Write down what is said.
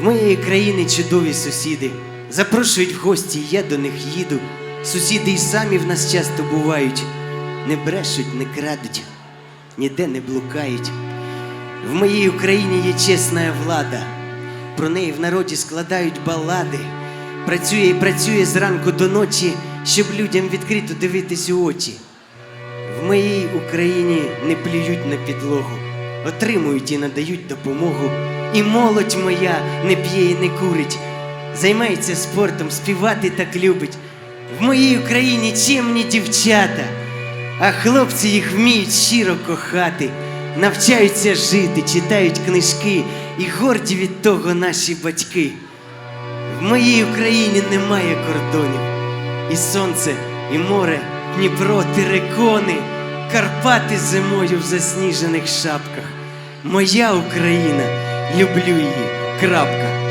В моєї країни чудові сусіди. Запрошують в гості, я до них їду. Сусіди й самі в нас часто бувають. Не брешуть, не крадуть, ніде не блукають. В моїй Україні є чесна влада. Про неї в народі складають балади. Працює і працює зранку до ночі, щоб людям відкрито дивитись у очі. В моїй Україні не плюють на підлогу, отримують і надають допомогу. І молодь моя не п'є і не курить, займається спортом, співати так любить. В моїй Україні чемні дівчата, а хлопці їх вміють щиро кохати, навчаються жити, читають книжки і горді від того наші батьки. В моїй Україні немає кордонів. І сонце, і море, Дніпро, терекони, Карпати зимою в засніжених шапках. Моя Україна, люблю її. Крапка.